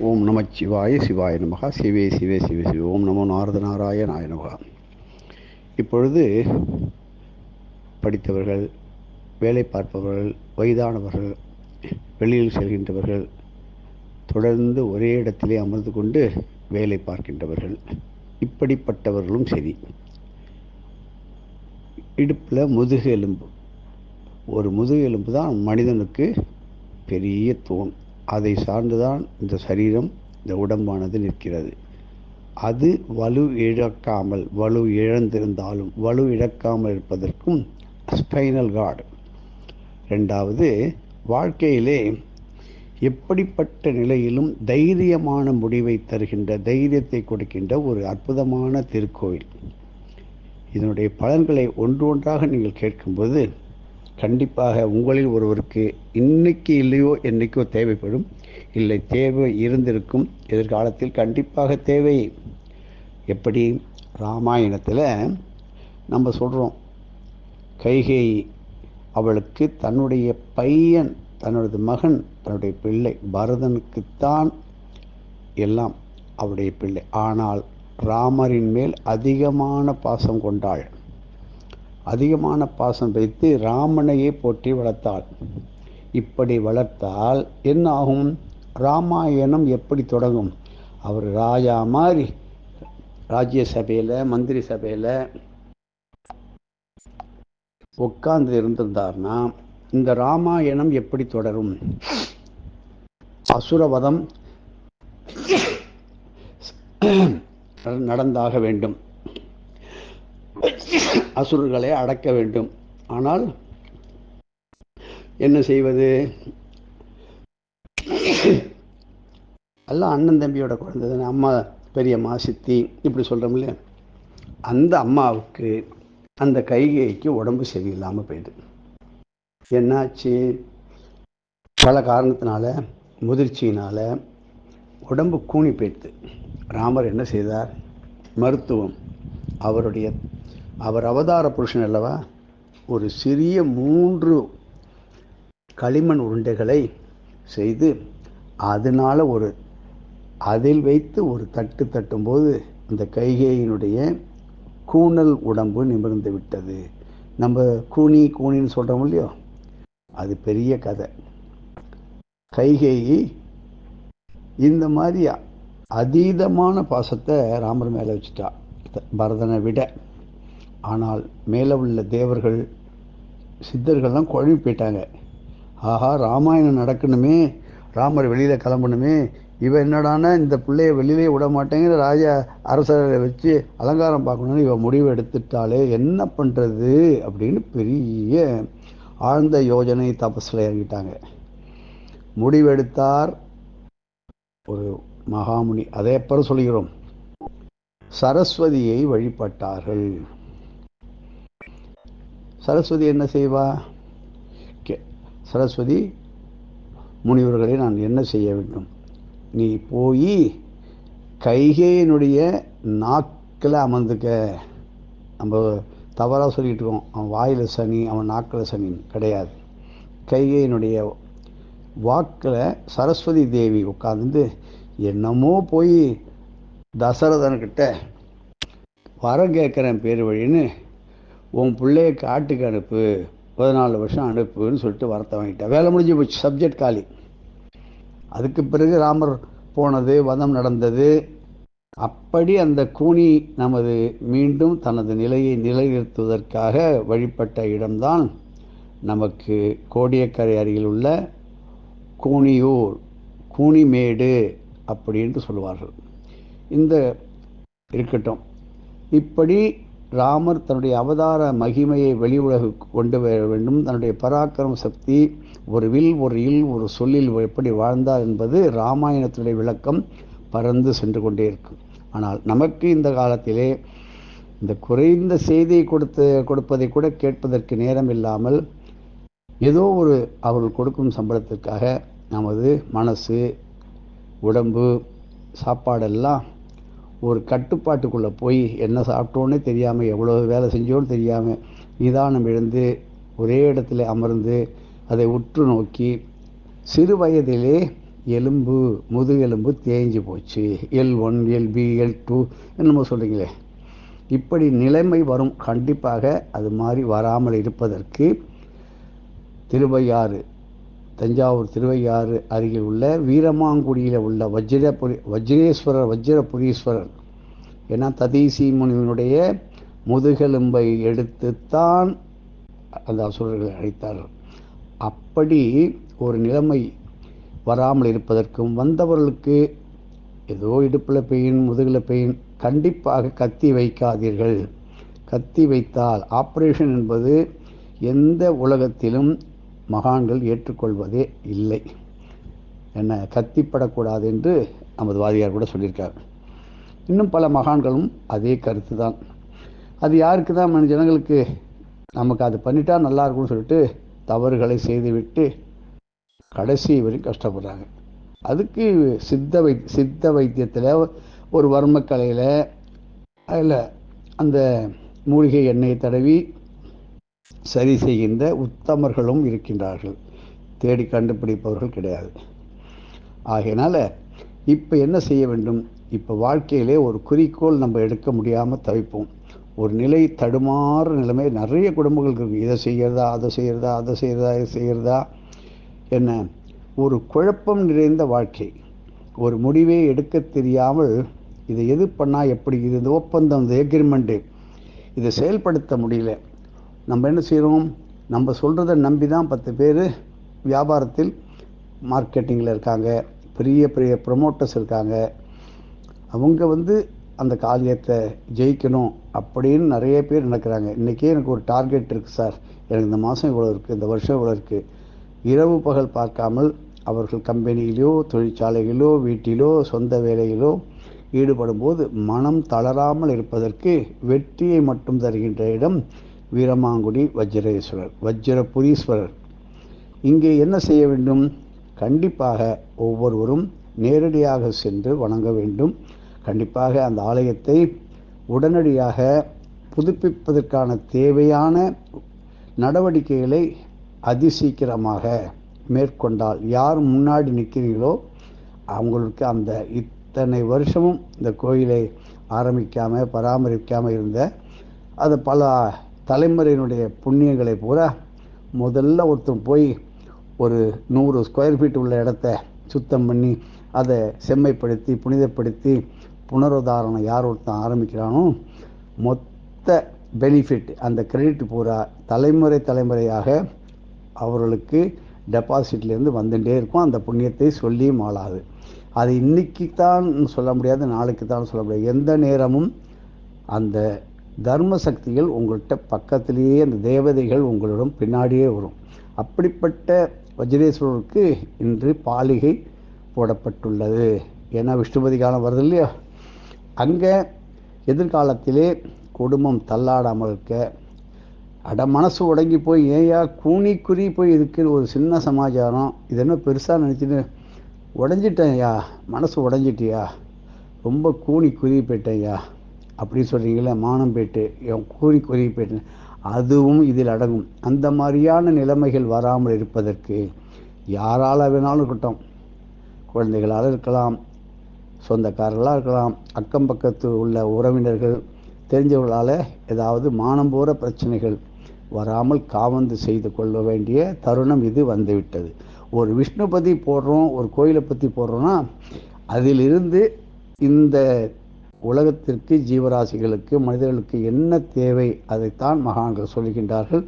ஓம் நம சிவாய சிவாய நமகா. சிவே சிவே சிவே சிவ. ஓம் நமோ நாரதநாராய நாயனமகா இப்பொழுது படித்தவர்கள் வேலை பார்ப்பவர்கள் வயதானவர்கள் வெளியில் செல்கின்றவர்கள் தொடர்ந்து ஒரே இடத்திலே அமர்ந்து கொண்டு வேலை பார்க்கின்றவர்கள் இப்படிப்பட்டவர்களும் சரி. இடுப்பில் முதுகு எலும்பு. ஒரு முதுகு எலும்பு தான் மனிதனுக்கு பெரிய தூண் அதை சார்ந்துதான் இந்த சரீரம் இந்த உடம்பானது நிற்கிறது. அது வலு இழக்காமல் வலு இழந்திருந்தாலும் வலு இழக்காமல் இருப்பதற்கும் ஸ்பைனல் கார்டு ரெண்டாவது வாழ்க்கையிலே எப்படிப்பட்ட நிலையிலும் தைரியமான முடிவை தருகின்ற தைரியத்தை கொடுக்கின்ற ஒரு அற்புதமான திருக்கோயில் இதனுடைய பலன்களை ஒன்று ஒன்றாக நீங்கள் கேட்கும்போது கண்டிப்பாக உங்களில் ஒருவருக்கு இன்னைக்கு இல்லையோ என்னைக்கோ தேவைப்படும். இல்லை தேவை இருந்திருக்கும். எதிர்காலத்தில் கண்டிப்பாக தேவை. எப்படி? ராமாயணத்தில் நம்ம சொல்கிறோம் கைகை அவளுக்கு தன்னுடைய பையன் தன்னுடைய மகன் தன்னுடைய பிள்ளை பரதனுக்குத்தான் எல்லாம் அவருடைய பிள்ளை. ஆனால் ராமரின் மேல் அதிகமான பாசம் கொண்டாள். அதிகமான பாசம் வைத்து ராமனையே போற்றி வளர்த்தாள். இப்படி வளர்த்தால் என்ன ஆகும் ராமாயணம் எப்படி தொடங்கும்? அவர் ராஜா மாதிரி ராஜ்யசபையில் மந்திரி சபையில் உட்கார்ந்து இருந்திருந்தார்னா இந்த ராமாயணம் எப்படி தொடரும்? அசுரவதம் நடந்தாக வேண்டும். அசுரர்களை அடக்க வேண்டும். ஆனால் என்ன செய்வது? எல்லாம் அண்ணன் தம்பியோட குழந்தை அம்மா பெரியம்மா சித்தி இப்படி சொல்கிறோம் இல்லையா அந்த அம்மாவுக்கு அந்த கைகைக்கு உடம்பு சரியில்லாமல் போயிடுது. என்னாச்சு? பல காரணத்தினால முதிர்ச்சியினால் உடம்பு கூணி போயிடுது. ராமர் என்ன செய்தார்? மருத்துவம் அவருடைய அவர் அவதார புருஷன் அல்லவா? ஒரு சிறிய மூன்று களிமண் உருண்டைகளை செய்து அதனால் ஒரு அதில் வைத்து ஒரு தட்டு தட்டும்போது அந்த கைகையினுடைய கூணல் உடம்பு நிமிர்ந்து விட்டது. நம்ம கூனி கூனின்னு சொல்கிறோம் இல்லையோ? அது பெரிய கதை. கைகேயி இந்த மாதிரி அதீதமான பாசத்தை ராமர் மேலே வச்சுட்டா பரதனை விட. ஆனால் மேலே உள்ள தேவர்கள் சித்தர்கள்லாம் குழம்பி போயிட்டாங்க. ஆஹா ராமாயணம் நடக்கணுமே ராமர் வெளியில் கிளம்பணுமே இவன் என்னடானா இந்த பிள்ளைய வெளியிலே விட மாட்டேங்கிற ராஜா அரசரை வச்சு அலங்காரம் பார்க்கணும்னு இவன் முடிவு எடுத்துட்டாலே என்ன பண்ணுறது அப்படின்னு பெரிய ஆழ்ந்த யோஜனை தபஸில் இறங்கிட்டாங்க. முடிவெடுத்தார் ஒரு மகாமுனி. அதே அப்புறம் சொல்கிறோம். சரஸ்வதியை வழிபட்டார்கள். சரஸ்வதி என்ன செய்வா? கே சரஸ்வதி முனிவர்களை நான் என்ன செய்ய வேண்டும்? நீ போய் கைகையினுடைய நாக்கில் அமர்ந்துக்க. நம்ம தவறாக சொல்லிகிட்டு இருக்கோம். அவன் வாயில் சனி அவன் நாக்கில் சனின்னு கிடையாது. கைகையினுடைய வாக்கில் சரஸ்வதி தேவி உட்காந்து என்னமோ போய் தசரதன்கிட்ட வரம் கேட்குறேன் பேர் வழின்னு உன் பிள்ளைய காட்டுக்கு அனுப்பு பதினாலு வருஷம் அனுப்புன்னு சொல்லிட்டு வரத்தை வாங்கிட்டேன் வேலை முடிஞ்சு போச்சு சப்ஜெக்ட் காலி. அதுக்கு பிறகு ராமர் போனது வதம் நடந்தது. அப்படி அந்த கூனி நமது மீண்டும் தனது நிலையை நிலைநிறுத்துவதற்காக வழிபட்ட இடம்தான் நமக்கு கோடியக்கரை அருகில் உள்ள கூனியூர் கூனிமேடு அப்படின்ட்டு சொல்லுவார்கள். இந்த இருக்கட்டும். இப்படி ராமர் தன்னுடைய அவதார மகிமையை வெளி உலகு கொண்டு வர வேண்டும். தன்னுடைய பராக்கிரம சக்தி ஒரு வில் ஒரு இல் ஒரு சொல்லில் எப்படி வாழ்ந்தார் என்பது ராமாயணத்துடைய விளக்கம் பறந்து சென்று கொண்டே இருக்கும் ஆனால் நமக்கு இந்த காலத்திலே இந்த குறைந்த செய்தியை கொடுத்து கொடுப்பதை கூட கேட்பதற்கு நேரம் இல்லாமல் ஏதோ ஒரு அவர்கள் கொடுக்கும் சம்பளத்திற்காக நமது மனசு உடம்பு சாப்பாடெல்லாம் ஒரு கட்டுப்பாட்டுக்குள்ளே போய் என்ன சாப்பிட்டோன்னே தெரியாமல் எவ்வளோ வேலை செஞ்சோன்னு தெரியாமல் நிதானம் எழுந்து ஒரே இடத்துல அமர்ந்து அதை உற்று நோக்கி சிறு வயதிலே எலும்பு முதுகெலும்பு தேஞ்சு போச்சு. L one L B L two என்னமோ சொல்கிறீங்களே இப்படி நிலைமை வரும். கண்டிப்பாக அது மாதிரி வராமல் இருப்பதற்கு திருவையாறு தஞ்சாவூர் திருவையாறு அருகில் உள்ள வீரமாங்குடியில் உள்ள வஜ்ரபுரி வஜ்ரேஸ்வரர் வஜ்ரபுரீஸ்வரர் ஏன்னா ததீசி முனிவனுடைய முதுகெலும்பை எடுத்துத்தான் அந்த அசுரர்களை அழைத்தார்கள் அப்படி ஒரு நிலைமை வராமல் இருப்பதற்கும் வந்தவர்களுக்கு ஏதோ இடுப்பில் பெயின் முதுகில் பெயின் கண்டிப்பாக கத்தி வைக்காதீர்கள். கத்தி வைத்தால் ஆப்ரேஷன் என்பது எந்த உலகத்திலும் மகான்கள் ஏற்றுக்கொள்வதே இல்லை. என்ன கத்திப்படக்கூடாது என்று நமது வாதியார் கூட சொல்லியிருக்கார். இன்னும் பல மகான்களும் அதே கருத்து தான் அது யாருக்கு தான் ஜனங்களுக்கு நமக்கு அது பண்ணிட்டா நல்லா இருக்கும்னு சொல்லிட்டு தவறுகளை செய்துவிட்டு கடைசி வரையும் கஷ்டப்படுறாங்க. அதுக்கு சித்த வை சித்த வைத்தியத்தில் ஒரு வர்மக்கலையில் அதில் அந்த மூலிகை எண்ணெயை தடவி சரி செய்கின்ற உத்தமர்களும் இருக்கின்றார்கள். தேடி கண்டுபிடிப்பவர்கள் கிடையாது. ஆகையினால் இப்போ என்ன செய்ய வேண்டும்? இப்போ வாழ்க்கையிலே ஒரு குறிக்கோள் நம்ம எடுக்க முடியாமல் தவிப்போம். ஒரு நிலை தடுமாறு நிலைமை நிறைய குடும்பங்களுக்கு இருக்குது இதை செய்கிறதா அதை செய்கிறதா அதை செய்கிறதா இதை செய்கிறதா என்ன? ஒரு குழப்பம் நிறைந்த வாழ்க்கை. ஒரு முடிவே எடுக்க தெரியாமல் இதை எது பண்ணால் எப்படி? இது இந்த ஒப்பந்தம் இந்த எக்ரிமெண்ட்டு இதை செயல்படுத்த முடியல. நம்ம என்ன செய்கிறோம் நம்ம சொல்கிறத நம்பி தான் பத்து பேர் வியாபாரத்தில் மார்க்கெட்டிங்கில் இருக்காங்க. பெரிய பெரிய ப்ரொமோட்டர்ஸ் இருக்காங்க. அவங்க வந்து அந்த காரியத்தை ஜெயிக்கணும் அப்படின்னு நிறைய பேர் நடக்கிறாங்க இன்றைக்கே எனக்கு ஒரு டார்கெட் இருக்குது சார் எனக்கு இந்த மாதம் இவ்வளோ இருக்குது இந்த வருஷம் இவ்வளோ இருக்குது இரவு பகல் பார்க்காமல் அவர்கள் கம்பெனியிலோ தொழிற்சாலைகளிலோ வீட்டிலோ சொந்த வேலையிலோ ஈடுபடும் போது மனம் தளராமல் இருப்பதற்கு வெற்றியை மட்டும் தருகின்ற இடம் வீரமாங்குடி வஜ்ரேஸ்வரர் வஜ்ரபுரீஸ்வரர். இங்கே என்ன செய்ய வேண்டும்? கண்டிப்பாக ஒவ்வொருவரும் நேரடியாக சென்று வணங்க வேண்டும். கண்டிப்பாக அந்த ஆலயத்தை உடனடியாக புதுப்பிப்பதற்கான தேவையான நடவடிக்கைகளை அதிசீக்கிரமாக மேற்கொண்டால் யார் முன்னாடி நிற்கிறீங்களோ அவங்களுக்கு அந்த இத்தனை வருஷமும் இந்த கோயிலை ஆரம்பிக்காமல் பராமரிக்காமல் இருந்த அது பல தலைமுறையினுடைய புண்ணியங்களை பூரா முதல்ல ஒருத்தன் போய் ஒரு நூறு ஸ்கொயர் ஃபீட் உள்ள இடத்த சுத்தம் பண்ணி அதை செம்மைப்படுத்தி புனிதப்படுத்தி புனருதாரணம் யார் ஒருத்தன் ஆரம்பிக்கிறானோ மொத்த பெனிஃபிட் அந்த கிரெடிட் பூரா தலைமுறை தலைமுறையாக அவர்களுக்கு டெபாசிட்லேருந்து வந்துட்டே இருக்கும். அந்த புண்ணியத்தை சொல்லியும் ஆளாது. அது இன்னைக்கு தான் சொல்ல முடியாது நாளைக்கு தான் சொல்ல முடியாது. எந்த நேரமும் அந்த தர்ம சக்திகள் உங்கள்கிட்ட பக்கத்திலேயே அந்த தேவதைகள் உங்களிடம் பின்னாடியே வரும். அப்படிப்பட்ட வஜ்ரேஸ்வரருக்கு இன்று பாலிகை போடப்பட்டுள்ளது. ஏன்னா விஷ்ணுபதி காலம் வருது இல்லையா? அங்கே எதிர்காலத்திலே குடும்பம் தள்ளாடாமல் இருக்க அட மனசு உடங்கி போய் ஏயா கூனி குறி போய் இதுக்கு ஒரு சின்ன சமாச்சாரம். இது என்ன பெருசாக நினச்சிட்டு உடஞ்சிட்டேன்யா மனசு உடஞ்சிட்டியா? ரொம்ப கூனி போயிட்டேன் போயிட்டேன்யா. அப்படி சொல்கிறீங்களே மானம்பேட்டு என் கூறி குருவி அதுவும் இதில் அடங்கும். அந்த மாதிரியான நிலைமைகள் வராமல் இருப்பதற்கு யாரால் வேணாலும் இருக்கட்டும். குழந்தைகளால் இருக்கலாம் சொந்தக்காரர்களாக இருக்கலாம் அக்கம் பக்கத்து உள்ள உறவினர்கள் தெரிஞ்சவர்களால் ஏதாவது மானம் போகிற பிரச்சனைகள் வராமல் காவந்து செய்து கொள்ள வேண்டிய தருணம் இது வந்துவிட்டது. ஒரு விஷ்ணுபதி போடுறோம் ஒரு கோயிலை பற்றி போடுறோன்னா அதிலிருந்து இந்த உலகத்திற்கு ஜீவராசிகளுக்கு மனிதர்களுக்கு என்ன தேவை அதைத்தான் மகான்கள் சொல்கின்றார்கள்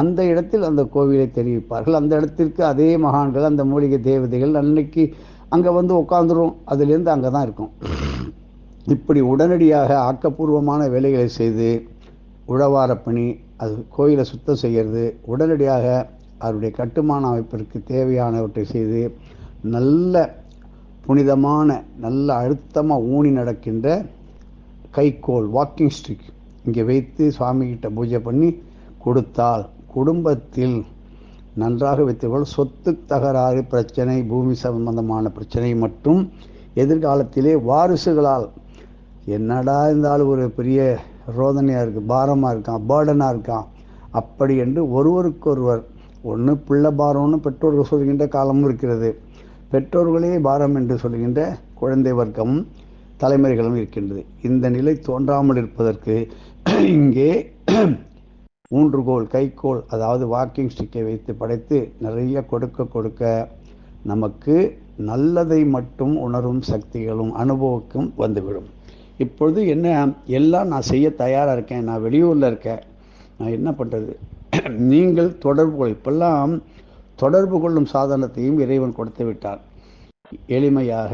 அந்த இடத்தில் அந்த கோவிலை தெரிவிப்பார்கள். அந்த இடத்திற்கு அதே மகான்கள் அந்த மூலிகை தேவதைகள் அன்னைக்கு அங்கே வந்து உட்காந்துரும் அதுலேருந்து அங்கே தான் இருக்கும். இப்படி உடனடியாக ஆக்கப்பூர்வமான வேலைகளை செய்து உழவார பணி அது கோயிலை சுத்தம் செய்கிறது உடனடியாக அவருடைய கட்டுமான அமைப்பிற்கு தேவையானவற்றை செய்து நல்ல புனிதமான நல்ல அழுத்தமாக ஊனி நடக்கின்ற கைக்கோல் வாக்கிங் ஸ்டிக் இங்கே வைத்து சுவாமிகிட்ட பூஜை பண்ணி கொடுத்தால் குடும்பத்தில் நன்றாக வைத்துக்கொள் சொத்து தகராறு பிரச்சனை பூமி சம்பந்தமான பிரச்சனை மற்றும் எதிர்காலத்திலே வாரிசுகளால். என்னடா இருந்தாலும் ஒரு பெரிய ரோதனையாக இருக்குது பாரமாக இருக்கான் பேர்டனாக இருக்கான். அப்படி என்று ஒருவருக்கொருவர் ஒன்று பிள்ளை பாரம்னு பெற்றோர்கள் சொல்கின்ற காலமும் இருக்கிறது. பெற்றோர்களே பாரம் என்று சொல்கின்ற குழந்தை வர்க்கம் தலைமுறைகளும் இருக்கின்றது. இந்த நிலை தோன்றாமல் இருப்பதற்கு இங்கே ஊன்றுகோல் கைக்கோல் அதாவது வாக்கிங் ஸ்டிக்கை வைத்து படைத்து நிறைய கொடுக்க கொடுக்க நமக்கு நல்லதை மட்டும் உணரும் சக்திகளும் அனுபவக்கும் வந்துவிடும். இப்பொழுது என்ன எல்லாம் நான் செய்ய தயாராக இருக்கேன் நான் வெளியூரில் இருக்கேன் நான் என்ன பண்ணுறது நீங்கள் தொடர்பு கொள். இப்பெல்லாம் தொடர்பு கொள்ளும் சாதனத்தையும் இறைவன் கொடுத்து விட்டான். எளிமையாக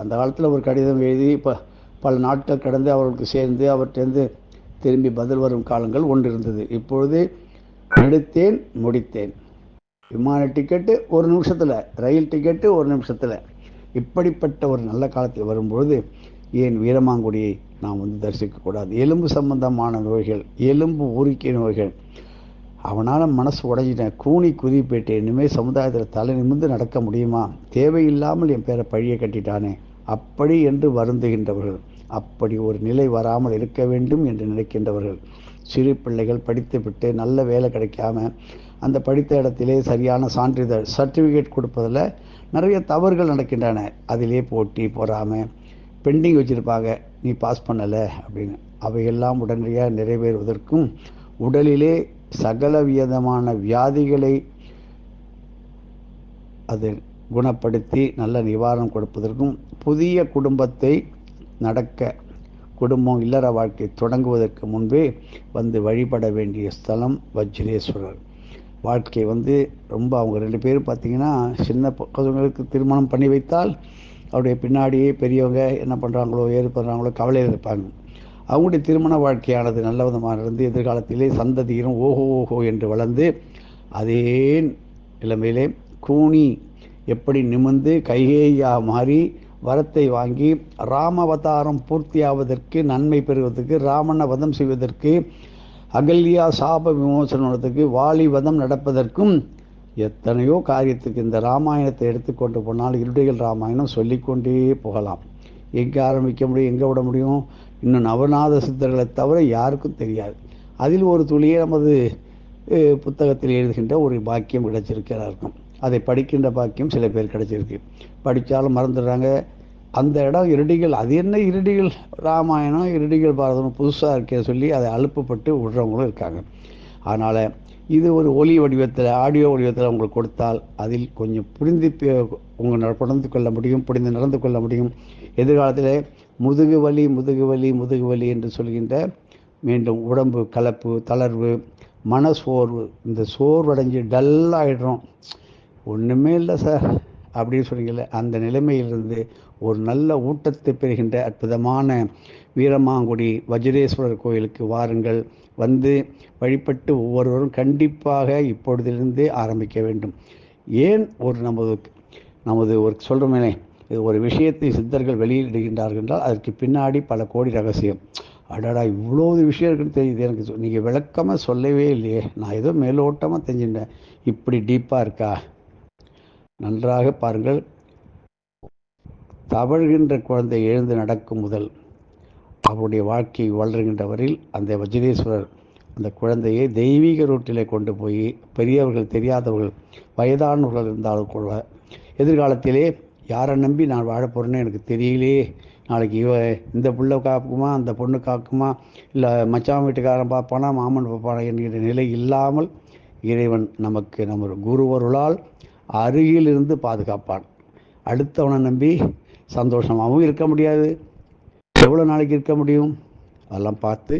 அந்த காலத்தில் ஒரு கடிதம் எழுதி இப்போ பல நாட்கள் கடந்து அவர்களுக்கு சேர்ந்து அவற்றிலிருந்து திரும்பி பதில் வரும் காலங்கள் ஒன்று இருந்தது. இப்பொழுது எடுத்தேன் முடித்தேன். விமான டிக்கெட்டு ஒரு நிமிஷத்தில் ரயில் டிக்கெட்டு ஒரு நிமிஷத்தில். இப்படிப்பட்ட ஒரு நல்ல காலத்தில் வரும்பொழுது ஏன் வீரமாங்குடியை நாம் வந்து தரிசிக்கக்கூடாது? எலும்பு சம்பந்தமான நோய்கள் எலும்பு ஊறிக்கை நோய்கள் அவனால் மனசு உடஞ்சிட்டேன். கூனி குதி போயிட்டேன் இனிமேல் சமுதாயத்தில் தலை நிமிர்ந்து நடக்க முடியுமா? தேவையில்லாமல் என் பேரை பழிய கட்டிட்டானே. அப்படி என்று வருந்துகின்றவர்கள். அப்படி ஒரு நிலை வராமல் இருக்க வேண்டும் என்று நினைக்கின்றவர்கள். சிறு பிள்ளைகள் படித்துவிட்டு நல்ல வேலை கிடைக்காம அந்த படித்த இடத்திலே சரியான சான்றிதழ் சர்டிஃபிகேட் கொடுப்பதில் நிறைய தவறுகள் நடக்கின்றன. அதிலே போட்டி போகாமல் பெண்டிங் வச்சுருப்பாங்க. நீ பாஸ் பண்ணலை அப்படின்னு. அவையெல்லாம் உடனடியாக நிறைவேறுவதற்கும் உடலிலே சகல விதமான வியாதிகளை அது குணப்படுத்தி நல்ல நிவாரணம் கொடுப்பதற்கும் புதிய குடும்பத்தை நடக்க குடும்பம் இல்லற வாழ்க்கை தொடங்குவதற்கு முன்பே வந்து வழிபட வேண்டிய ஸ்தலம் வஜ்ரேஸ்வரர். வாழ்க்கை வந்து ரொம்ப அவங்க ரெண்டு பேரும் பார்த்தீங்கன்னா சின்ன பசங்களுக்கு திருமணம் பண்ணி வைத்தால் அவருடைய பின்னாடியே பெரியவங்க என்ன பண்ணுறாங்களோ ஏது பண்ணுறாங்களோ கவலையில் இருப்பாங்க. அவங்களுடைய திருமண வாழ்க்கையானது நல்ல விதமாக இருந்து எதிர்காலத்திலே சந்ததியிலும் ஓஹோ ஓஹோ என்று வளர்ந்து அதே நிலைமையிலே கூனி எப்படி நிமிர்ந்து கைகேயா மாறி வரத்தை வாங்கி ராமவதாரம் பூர்த்தியாவதற்கு நன்மை பெறுவதற்கு ராமனை வதம் செய்வதற்கு அகல்யா சாப விமோசனத்துக்கு வாலி வதம் நடப்பதற்கும் எத்தனையோ காரியத்துக்கு இந்த ராமாயணத்தை எடுத்துக்கொண்டு போனால் இருடைகள் ராமாயணம் சொல்லிக்கொண்டே போகலாம். எங்கே ஆரம்பிக்க முடியும்? எங்கே விட முடியும்? இன்னும் நவநாத சித்தர்களை தவிர யாருக்கும் தெரியாது. அதில் ஒரு துளியை நமது புத்தகத்தில் எழுதுகின்ற ஒரு பாக்கியம் கிடைச்சிருக்கிறார்கள் அதை படிக்கின்ற பாக்கியம் சில பேர் கிடைச்சிருக்கு. படித்தாலும் மறந்துடுறாங்க. அந்த இடம் இருடிகள் அது என்ன இருடிகள்? ராமாயணம் இருடிகள் பாரதம் புதுசாக இருக்க சொல்லி அதை அழுப்பப்பட்டு விடுறவங்களும் இருக்காங்க. அதனால் இது ஒரு ஒலி வடிவத்தில் ஆடியோ வடிவத்தில் உங்களுக்கு கொடுத்தால் அதில் கொஞ்சம் புரிந்து உங்கள் நடந்து கொள்ள முடியும் புரிந்து நடந்து கொள்ள முடியும். எதிர்காலத்தில் முதுகு வலி முதுகு வலி முதுகு வலி என்று சொல்கின்ற மீண்டும் உடம்பு கலப்பு தளர்வு மன சோர்வு. இந்த சோர்வடைஞ்சு டல்லாகிடுறோம் ஒன்றுமே இல்லை சார். அப்படின்னு சொன்னீங்கல்ல அந்த நிலைமையிலிருந்து ஒரு நல்ல ஊட்டத்தை பெறுகின்ற அற்புதமான வீரமாங்குடி வஜ்ரேஸ்வரர் கோயிலுக்கு வாருங்கள். வந்து வழிபட்டு ஒவ்வொருவரும் கண்டிப்பாக இப்பொழுதிலிருந்தே ஆரம்பிக்க வேண்டும். ஏன் ஒரு நமது நமது ஒரு சொல்கிறோமே இது ஒரு விஷயத்தை சித்தர்கள் வெளியிடுகின்றார்கள் என்றால் அதற்கு பின்னாடி பல கோடி ரகசியம். அடடா இவ்வளோ விஷயம் இருக்குன்னு தெரியுது எனக்கு. நீங்கள் விளக்கமாக சொல்லவே இல்லையே. நான் ஏதோ மேலோட்டமாக தெரிஞ்சுட்டேன் இப்படி டீப்பாக இருக்கா? நன்றாக பாருங்கள். தவழ்கின்ற குழந்தை எழுந்து நடக்கும் முதல் அவருடைய வாழ்க்கை வளர்கின்றவரில் அந்த வஜ்ரேஸ்வரர் அந்த குழந்தையை தெய்வீக ரூட்டிலே கொண்டு போய் பெரியவர்கள் தெரியாதவர்கள் வயதானவர்கள் இருந்தாலும் கூட எதிர்காலத்திலே யாரை நம்பி நான் வாழ போகிறேன்னு எனக்கு தெரியலையே நாளைக்கு இவ இந்த புள்ள காக்குமா அந்த பொண்ணு காக்குமா இல்லை மச்சான் வீட்டுக்காரன் பார்ப்பானா மாமன் பார்ப்பானா என்கிற நிலை இல்லாமல் இறைவன் நமக்கு நம்ம குருவருளால் அருகில் இருந்து பாதுகாப்பான். அடுத்தவனை நம்பி சந்தோஷமாகவும் இருக்க முடியாது. எவ்வளோ நாளைக்கு இருக்க முடியும்? அதெல்லாம் பார்த்து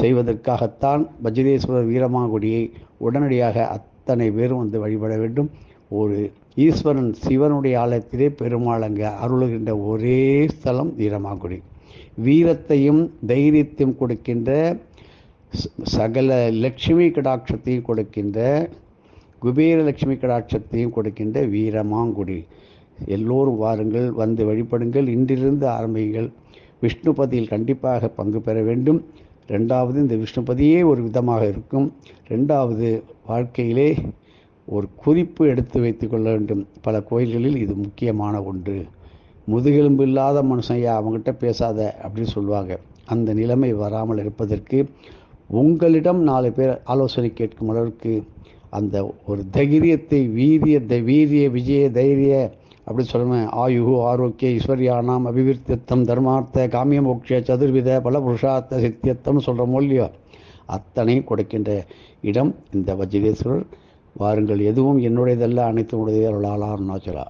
செய்வதற்காகத்தான் வஜ்ரேஸ்வரர் வீரமாகுடியை உடனடியாக அத்தனை பேரும் வந்து வழிபட வேண்டும். ஒரு ஈஸ்வரன் சிவனுடைய ஆலயத்திலே பெருமாளங்க அருளுகின்ற ஒரே ஸ்தலம் வீரமாகுடி. வீரத்தையும் தைரியத்தையும் கொடுக்கின்ற சகல லட்சுமி கடாட்சத்தையும் கொடுக்கின்ற குபேர லட்சுமி கடாட்சத்தையும் கொடுக்கின்ற வீரமாங்குடி. எல்லோரும் வாருங்கள் வந்து வழிபடுங்கள் இன்றிலிருந்து ஆரம்பியுங்கள். விஷ்ணுபதியில் கண்டிப்பாக பங்கு பெற வேண்டும். ரெண்டாவது இந்த விஷ்ணுபதியே ஒரு விதமாக இருக்கும். ரெண்டாவது வாழ்க்கையிலே ஒரு குறிப்பு எடுத்து வைத்து கொள்ள வேண்டும். பல கோயில்களில் இது முக்கியமான ஒன்று. முதுகெலும்பு இல்லாத மனுஷன் அவங்ககிட்ட பேசாத அப்படின்னு சொல்லுவாங்க. அந்த நிலைமை வராமல் இருப்பதற்கு உங்களிடம் நாலு பேர் ஆலோசனை கேட்கும் அளவுக்கு அந்த ஒரு தைரியத்தை வீரிய த வீரிய விஜய தைரிய அப்படி சொல்லுவேன் ஆயுகு ஆரோக்கிய ஈஸ்வர்யானாம் அபிவிருத்தியத்தம் தர்மார்த்த காமிய மோட்ச சதுர்வித பல புருஷார்த்த சித்தியத்தம்னு சொல்கிறோமோ இல்லையோ அத்தனையும் கொடுக்கின்ற இடம் இந்த வஜ்ரேஸ்வரர். வாருங்கள். எதுவும் என்னுடையதல்ல அனைத்து உடையதே அருளாளா அருணாச்சலா